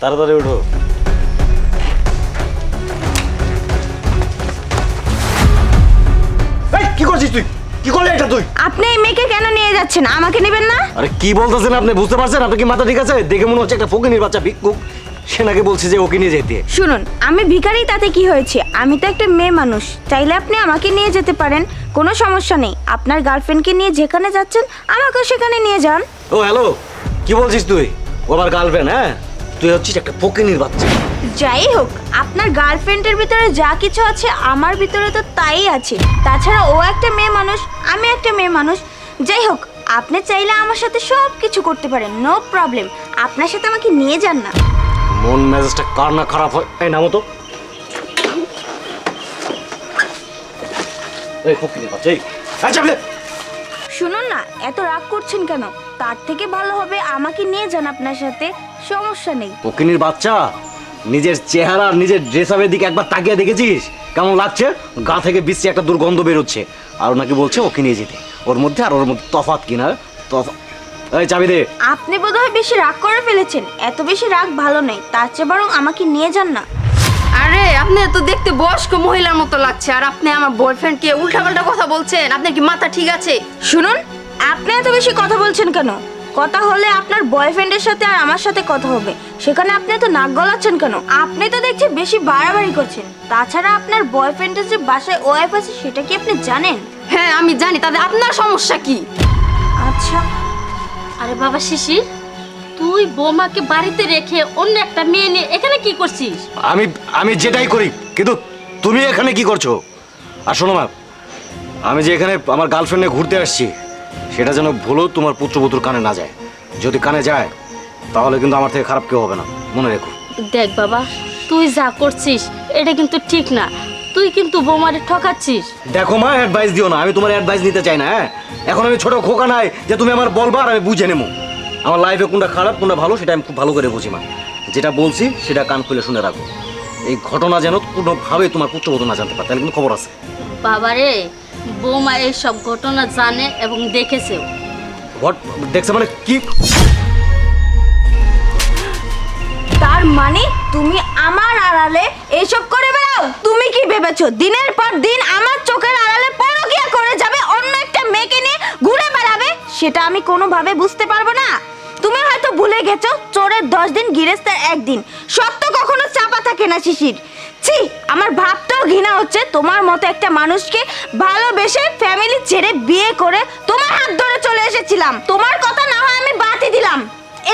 তাড়াতাড়ি উঠো কি করছিস তুই? কি করলি এটা তুই? আপনি এই মেয়েকে কেন নিয়ে যাচ্ছেন? আমাকে নেবেন না? আরে কি বলতেছেন আপনি? বুঝতে পারছেন? আপনি কি মাথা ঠিক আছে? দেখে মনে হচ্ছে একটা ফকিনির বাচ্চা ভিক্ষুক। সে নাকি বলছে যে ওকে নিয়ে যেতে। শুনুন আমি ভিখারি তাতে কি হয়েছে? আমি তো একটা মেয়ে মানুষ। চাইলে আপনি আমাকে নিয়ে যেতে পারেন। কোনো সমস্যা নেই। আপনার গার্লফ্রেন্ডকে নিয়ে যেখানে যাচ্ছেন আমাকেও সেখানে নিয়ে যান। ও হ্যালো কি বলছিস তুই? ও আমার গার্লফ্রেন্ড হ্যাঁ? তুই হচ্ছিস একটা ফকিনির বাচ্চা। যাই হোক আপনার গার্লফ্রেন্ডের ভিতরে যা কিছু আছে আমার ভিতরে তো তাই আছে। তাছাড়া ও একটা মেয়ে মানুষ আমি একটা মেয়ে মানুষ। যাই হোক আপনি চাইলে আমার সাথে সব কিছু করতে পারেন নো প্রবলেম আপনার সাথে আমাকে নিয়ে যান না। মন মেজাজটা কার না খারাপ হয়? এই নামো তো। এই ফকিনির বাচ্চা এই। না এত রাগ করছেন কেন? তার থেকে ভালো হবে আমাকে নিয়ে যান আপনার সাথে। সমস্যা নেই। ফকিনির বাচ্চা নিজের চেহারা আর নিজের ড্রেস আপের দিকে একবার তাকিয়ে দেখেছিস? কেমন লাগছে? গা থেকে বিশ্রী একটা দুর্গন্ধ বেরোচ্ছে। আর ও নাকি বলছে ওকে নিয়ে যেতে। ওর মধ্যে আর ওর মধ্যে তফাৎ কিনা তফাৎ এই চাবি দে। আপনি বোধহয় বেশি রাগ করে ফেলেছেন। এত বেশি রাগ ভালো নেই। তার চেয়ে বরং আমাকে নিয়ে যান না। আরে আপনি তো দেখতে বয়স্ক মহিলার মতো লাগছে। আর আপনি আমার বয়ফ্রেন্ডকে উল্টাপাল্টা কথা বলছেন। আপনার কি মাথা ঠিক আছে? শুনুন আপনি এত বেশি কথা বলছেন কেন? কথা হলে আপনার বয়ফ্রেন্ডের সাথে আর আমার সাথে কথা হবে। সেখানে আপনি তো নাক গলাচ্ছেন কেন? আপনি তো দেখছি বেশি বাড়াবাড়ি করছেন। তাছাড়া আপনার বয়ফ্রেন্ডের যে বাসায় ওয়াইফ আছে সেটা কি আপনি জানেন? হ্যাঁ আমি জানি তাতে আপনার সমস্যা কি? আচ্ছা। আরে বাবা শিশির তুই বৌমাকে বাড়িতে রেখে অন্য একটা মেয়ে নিয়ে এখানে কি করছিস? আমি আমি যেটাই করি কিন্তু তুমি এখানে কি করছ? আর শোনো না আমি যে এখানে আমার গার্লফ্রেন্ডে ঘুরতে আসছি সেটা যেন ভুলেও তোমার পুত্রবধূর কানে না যায়। যদি কানে যায় তাহলে কিন্তু আমার থেকে খারাপ কেউ হবে না। মনে রেখো। দেখ বাবা তুই যা করছিস এটা কিন্তু ঠিক না। তুই কিন্তু বৌমারে ঠকাচ্ছিস। দেখো মা অ্যাডভাইস দিও না। আমি তোমার অ্যাডভাইস নিতে চাই না হ্যাঁ? এখন আমি ছোট খোকা নাই যে তুমি আমার বলবা আর আমি বুঝে নেব। আমার লাইফে কোনটা খারাপ কোনটা ভালো সেটা আমি খুব ভালো করে বুঝি মা। যেটা বলছি সেটা কান খুলে শুনে রাখো। এই ঘটনা যেন কোনোভাবে তোমার পুত্রবধূ না জানতে পারে। তাহলে কিন্তু খবর আছে। বাবারে বৌমা এই সব ঘটনা জানে এবং দেখেছেও। ঘট দেখছে মানে কি? তার মানে তুমি আমার আড়ালে এইসব করে বেড়াও? তুমি কি ভেবেছো দিনের পর দিন আমার চোখের আড়ালে পরকিয়া করে যাবে অন্য একটা মেয়েকে নিয়ে ঘুরে বেড়াবে? সেটা আমি কোনোভাবে বুঝতে পারব না। তুমি হয়তো ভুলে গেছো চোরের দশ দিন গিরেস্তার একদিন। সত্য কখনো চাপা থাকে না শিশির। ছি আমার ঘৃণা হচ্ছে তোমার মতো একটা মানুষকে ভালোবেসে ফ্যামিলি ছেড়ে বিয়ে করে তোমার হাত ধরে চলে এসেছিলাম। তোমার কথা না হয় আমি বাতি দিলাম।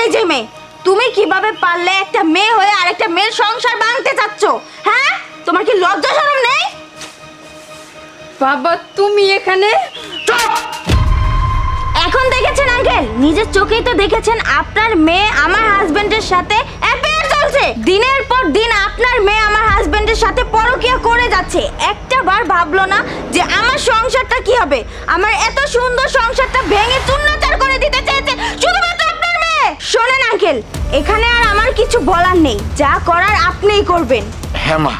এই যে মেয়ে তুমি কীভাবে পারলে একটা মেয়ে হয়ে আরেকটা মেয়ের সংসার ভাঙতে চাচ্ছ? হ্যাঁ? তোমার কি লজ্জা শরম নেই? বাবা তুমি এখানে? এখন দেখেছেন আঙ্কেল নিজের চোখেই তো দেখেছেন আপনার মেয়ে আমার হাজবেন্ডের সাথে অ্যাফেয়ার চলছে। দিনের পর দিন আপনার মেয়ে আমার হাজবেন্ডের সাথে পরকিয়া যাচ্ছে একটা বার ভাবলো না যে আমার সংসারটা কি হবে? আমার এত সুন্দর সংসারটা ভেঙে চূর্ণাচার করে দিতে চেয়েছে শুধুমাত্র আপনার মেয়ে! শোনেন, আঙ্কেল, এখানে আর আমার কিছু বলার নেই। যা করার আপনিই করবেন। হ্যাঁ মা।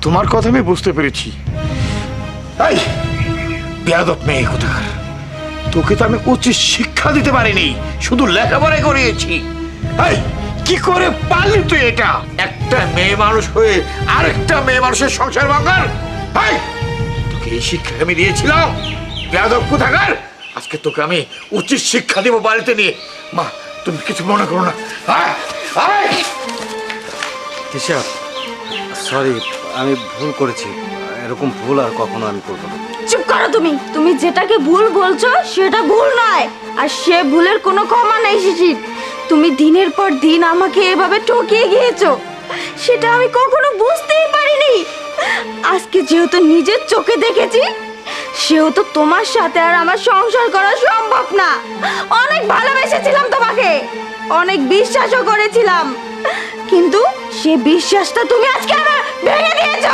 তোমার কথা আমি বুঝতে পেরেছি। এই, বেয়াদব মেয়ে কোথাকার? তোকে তো আমি উচিত শিক্ষা দিতে পারিনি। শুধু লেখাপড়াই করিয়েছি। এই, কি করে পারলি তুই এটা? একটা মেয়ে মানুষ হয়ে আরেকটা মেয়ে মানুষের সংসার ভাঙার? এই তোকে এই শিক্ষা আমি দিয়েছিলাম। বেয়াদব কোথাকার? আজকে তোকে আমি উচিত শিক্ষা দেবো বাড়িতে নিয়ে। মা তুমি কিছু মনে করো না। তিশা সরি আমি ভুল করেছি। এরকম ভুল আর কখনো আমি করব না। চুপ করো তুমি। তুমি যেটাকে ভুল বলছো সেটা ভুল নয়। আর সে ভুলের কোনো ক্ষমা নেই শিশির। তুমি দিনের পর দিন আমাকে এভাবে ঠকিয়ে গিয়েছো। সেটা আমি কখনো বুঝতেই পারিনি। আজকে যেহেতু নিজের চোখে দেখেছি, সেহেতু তোমার সাথে আর আমার সংসার করা সম্ভব না। অনেক ভালোবেসেছিলাম তোমাকে, অনেক বিশ্বাসও করেছিলাম। কিন্তু সে বিশ্বাসটা তুমি আজকে আমার ভেঙে দিয়েছ।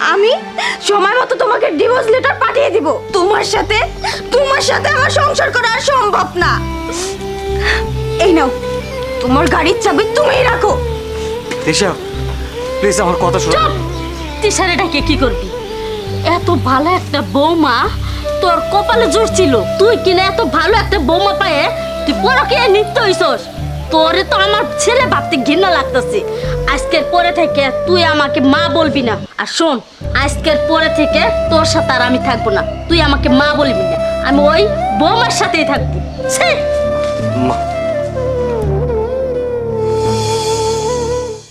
আমি সময় মতো তোমাকে ডিভোর্স লেটার পাঠিয়ে দিব। তোমার সাথে তোমার সাথে আমার সংসার করা সম্ভব না। এই নাও। তোমার গাড়ির চাবি তুমিই রাখো। তিশা প্লিজ আমার কথা শোনো। চুপ! তিসারে ডাকে কি করবি? এত ভালো একটা বৌমা তোর কপালে জোর ছিল। তুই কিনা এত ভালো একটা বৌমা পায়ে? তুই পরকে নিত্য হইছস। তোরে তো আমার ছেলে ভাবতে ঘৃণা লাগতেছে। আজকের পরে থেকে তুই আমাকে মা বলবি না। আর শোন আজকের পরে থেকে তোর সাথে আর আমি থাকব না। তুই আমাকে মা বলবি না। আমি ওই বৌমার সাথেই থাকব। ছি! মা